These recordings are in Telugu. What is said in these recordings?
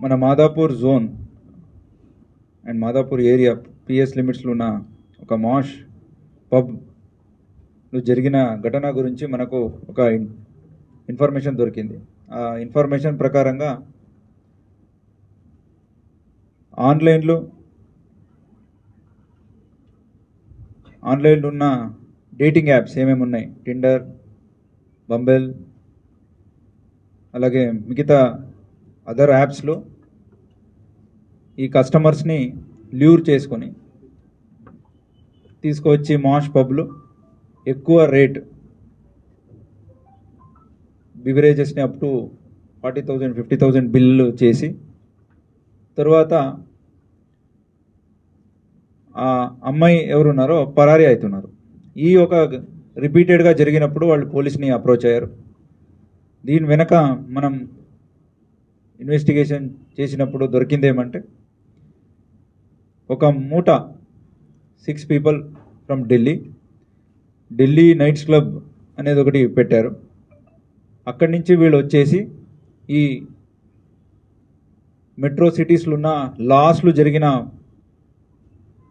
మన Madhapur zone and Madhapur area PS లిమిట్స్లో ఉన్న ఒక మాష్ పబ్లో జరిగిన ఘటన గురించి మనకు ఒక ఇన్- ఇన్ఫర్మేషన్ దొరికింది. ఆ ఇన్ఫర్మేషన్ ప్రకారంగా ఆన్లైన్లో ఆన్లైన్లో ఉన్న డేటింగ్ యాప్స్ ఏమేమి ఉన్నాయి? టిండర్ బంబెల్ అలాగే మిగతా అదర్ యాప్స్లో ఈ కస్టమర్స్ని ల్యూర్ చేసుకొని తీసుకువచ్చి మాష్ పబ్లు ఎక్కువ rate బివరేజెస్ని up to forty thousand fifty thousand bill చేసి తర్వాత ఆ అమ్మాయి ఎవరున్నారో పరారీ అవుతున్నారు. ఈ ఒక రిపీటెడ్గా జరిగినప్పుడు వాళ్ళు పోలీస్ని అప్రోచ్ అయ్యారు. దీని వెనక మనం ఇన్వెస్టిగేషన్ చేసినప్పుడు దొరికిందేమంటే ఒక మూట six people from Delhi Delhi nights club అనేది ఒకటి పెట్టారు. అక్కడి నుంచి వీళ్ళు వచ్చేసి ఈ మెట్రో సిటీస్లో ఉన్న లాస్ట్లు జరిగిన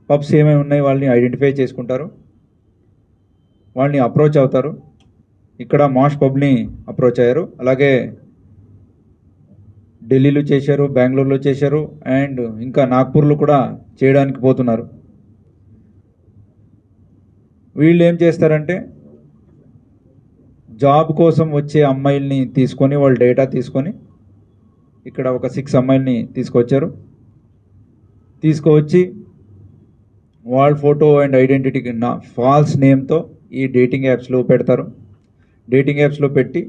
పబ్స్ ఏమేమి ఉన్నాయి వాళ్ళని ఐడెంటిఫై చేసుకుంటారు. వాళ్ళని అప్రోచ్ అవుతారు. ఇక్కడ మాష్ పబ్ని అప్రోచ్ అయ్యారు. అలాగే ఢిల్లీలో చేశారు బెంగళూరులో చేశారు అండ్ ఇంకా నాగ్పూర్లో కూడా చేయడానికి పోతున్నారు. వీళ్ళు ఏం చేస్తారంటే జాబ్ కోసం వచ్చే అమ్మాయిల్ని తీసుకొని వాళ్ళ డేటా తీసుకొని ఇక్కడ ఒక సిక్స్ అమ్మాయిల్ని తీసుకొచ్చారు. తీసుకువచ్చి వాళ్ళ ఫోటో అండ్ ఐడెంటిటీకి నా ఫాల్స్ నేమ్తో ఈ డేటింగ్ యాప్స్లో పెడతారు. డేటింగ్ యాప్స్లో పెట్టి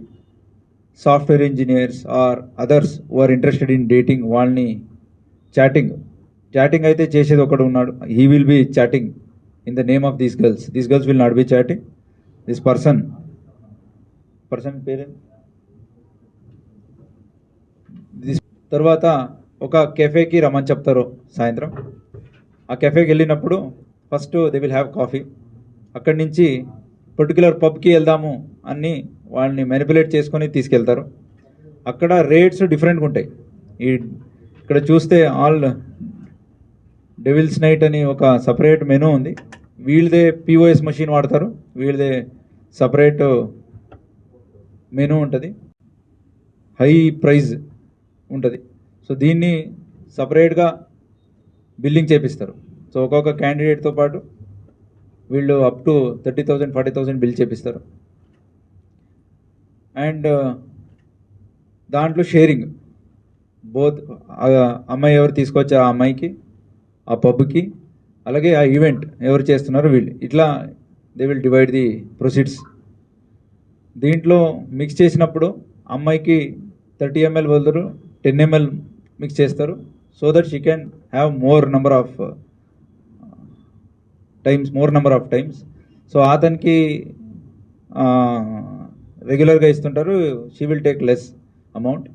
software engineers or others are interested in dating వాళ్ళని చాటింగ్ చాటింగ్ అయితే చేసేది ఒకడు ఉన్నాడు. He will be chatting in the name of these girls these girls will not be chatting this person person parent this తర్వాత ఒక కెఫేకి రమ్మని చెప్తారు సాయంత్రం. ఆ కెఫేకి వెళ్ళినప్పుడు first they will have coffee అక్కడి నుంచి పర్టికులర్ పబ్కి వెళ్దాము అని వాళ్ళని మెనిపులేట్ చేసుకొని తీసుకెళ్తారు. అక్కడ రేట్స్ డిఫరెంట్గా ఉంటాయి. ఈ ఇక్కడ చూస్తే ఆల్ డెవిల్స్ నైట్ అని ఒక సపరేట్ మెనూ ఉంది. వీళ్ళదే పిఓఎస్ మషిన్ వాడతారు. వీళ్ళదే సపరేట్ మెనూ ఉంటుంది. హై ప్రైజ్ ఉంటుంది. సో దీన్ని సపరేట్గా బిల్లింగ్ చేపిస్తారు. సో ఒక్కొక్క క్యాండిడేట్తో పాటు వీళ్ళు up to thirty thousand forty thousand bill చేపిస్తారు. అండ్ దాంట్లో షేరింగ్. బోత్ అమ్మాయి ఎవరు తీసుకొచ్చారు ఆ అమ్మాయికి ఆ పబ్కి అలాగే ఆ ఈవెంట్ ఎవరు చేస్తున్నారో వీళ్ళు. ఇట్లా they will divide the proceeds దీంట్లో మిక్స్ చేసినప్పుడు అమ్మాయికి థర్టీ ఎంఎల్ బదులు టెన్ ఎంఎల్ మిక్స్ చేస్తారు. So that she can have more number of times more number of times so అతనికి రెగ్యులర్గా ఇస్తుంటారు she will take less amount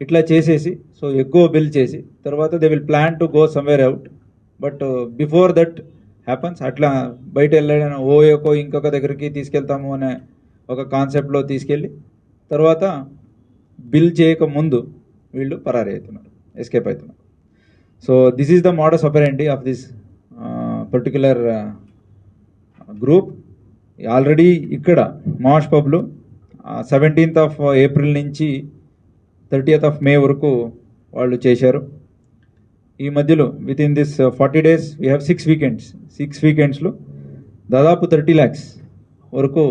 ఇట్లా చేసేసి సో ఎక్కువ బిల్ చేసి తర్వాత they will plan to go somewhere out but before that happens అట్లా బయట వెళ్ళడం ఓ యొక్క ఇంకొక దగ్గరికి తీసుకెళ్తాము అనే ఒక కాన్సెప్ట్లో తీసుకెళ్ళి తర్వాత బిల్ చేయక ముందు వీళ్ళు పరారీ అవుతున్నారు ఎస్కేప్ అవుతున్నారు. So this is the modus operandi of this particular group already ఇక్కడ మాష్ పబ్లో సెవెంటీన్త్ ఆఫ్ ఏప్రిల్ నుంచి థర్టీయత్ ఆఫ్ మే వరకు వాళ్ళు చేశారు. ఈ మధ్యలో with in this forty days we have six weekends six వీకెండ్స్లో దాదాపు థర్టీ ల్యాక్స్ వరకు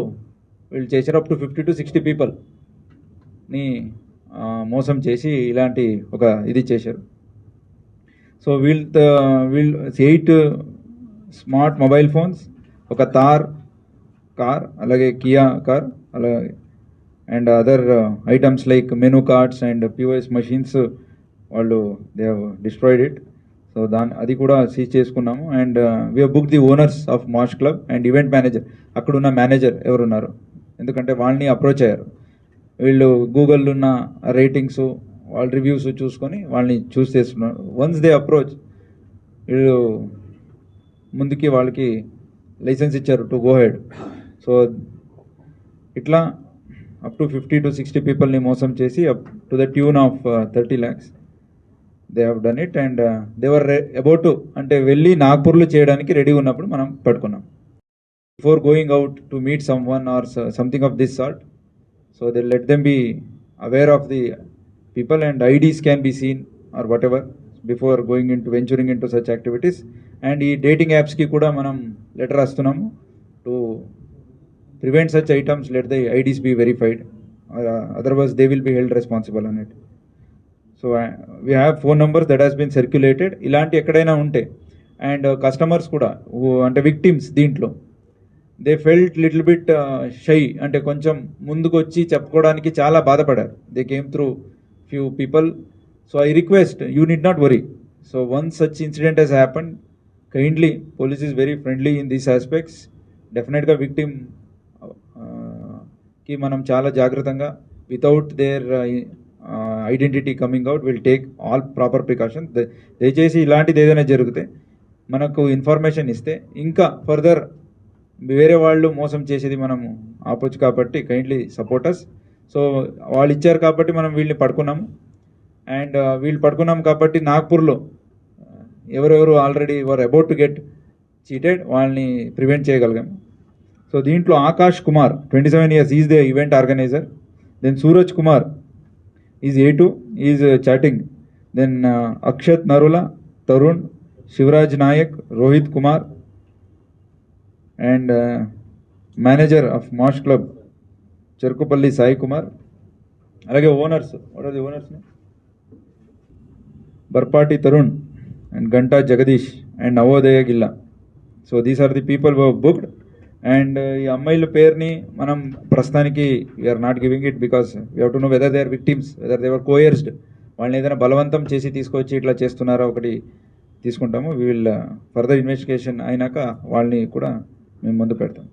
వీళ్ళు చేశారు. Up to fifty to sixty పీపుల్ని మోసం చేసి ఇలాంటి ఒక ఇది చేశారు. సో వీళ్ళ వీళ్ళు ఎయిట్ స్మార్ట్ మొబైల్ ఫోన్స్ ఒక తార్ కార్ అలాగే కియా కార్ అలాగే and other items like menu cards and POS machines వాళ్ళు దే డిస్ట్రాయిడ్ ఇట్ సో దాని అది కూడా సీజ్ చేసుకున్నాము. And we book the owners of Mash club and event manager అక్కడున్న మేనేజర్ ఎవరున్నారు? ఎందుకంటే వాళ్ళని అప్రోచ్ అయ్యారు. వీళ్ళు గూగుల్లో ఉన్న రేటింగ్స్ వాళ్ళ రివ్యూస్ చూసుకొని వాళ్ళని చూస్ చేస్తున్నారు వన్స్ దే అప్రోచ్ వీళ్ళు ముందుకి వాళ్ళకి లైసెన్స్ ఇచ్చారు టు గో హెడ్ సో ఇట్లా up to fifty to sixty పీపుల్ని మోసం చేసి up to the tune of thirty lakhs they have done it and they were about to అంటే వెళ్ళి నాగ్పూర్లో చేయడానికి రెడీ ఉన్నప్పుడు మనం పట్టుకున్నాం before going out to meet someone or something of this sort so they let them be aware of the people and IDs can be seen or whatever before going into venturing into such activities and ఈ డేటింగ్ యాప్స్కి కూడా మనం లెటర్ రాస్తున్నాము to prevent such items let the IDs be verified otherwise they will be held responsible and so we have phone numbers that has been circulated ఇలాంటి ఎక్కడైనా ఉంటే అండ్ కస్టమర్స్ కూడా అంటే విక్టిమ్స్ దీంట్లో they felt little bit shy అంటే కొంచెం ముందుకు వచ్చి చెప్పుకోవడానికి చాలా బాధపడారు. They came through few people so I request you need not worry so once such incident has happen kindly police is very friendly in these aspects డెఫినెట్గా విక్టిమ్ కి మనం చాలా జాగ్రత్తగా without their identity coming out will take all proper precaution దయచేసి ఇలాంటిది ఏదైనా జరిగితే మనకు ఇన్ఫర్మేషన్ ఇస్తే ఇంకా ఫర్దర్ వేరే వాళ్ళు మోసం చేసేది మనం ఆపొచ్చు కాబట్టి కైండ్లీ సపోర్టర్స్ సో వాళ్ళు ఇచ్చారు కాబట్టి మనం వీళ్ళని పడుకున్నాము. అండ్ uh, వీళ్ళు పడుకున్నాం కాబట్టి నాగ్పూర్లో uh, ఎవరెవరు already were about to get cheated వాళ్ళని ప్రివెంట్ చేయగలిగాము. సో దీంట్లో Akash Kumar twenty seven years is the event organiser then Suraj Kumar is A two is chatting then Akshat Narula Tarun Shivraj Nayak Rohit Kumar and manager of Mash club Cherukupalli Sai Kumar అలాగే owners what are the owners Barpati Tarun and Ganta Jagadish and Navodaya Gilla so these are the people booked and uh, ఈ అమ్మాయిల పేరుని మనం ప్రస్తుతానికి we are not giving it because we have to know whether they are victims whether they are coerced వాళ్ళని ఏదైనా బలవంతం చేసి తీసుకొచ్చి ఇట్లా చేస్తున్నారా ఒకటి తీసుకుంటాము. వీ విల్ ఫర్దర్ ఇన్వెస్టిగేషన్ అయినాక వాళ్ళని కూడా మేము ముందు పెడతాం.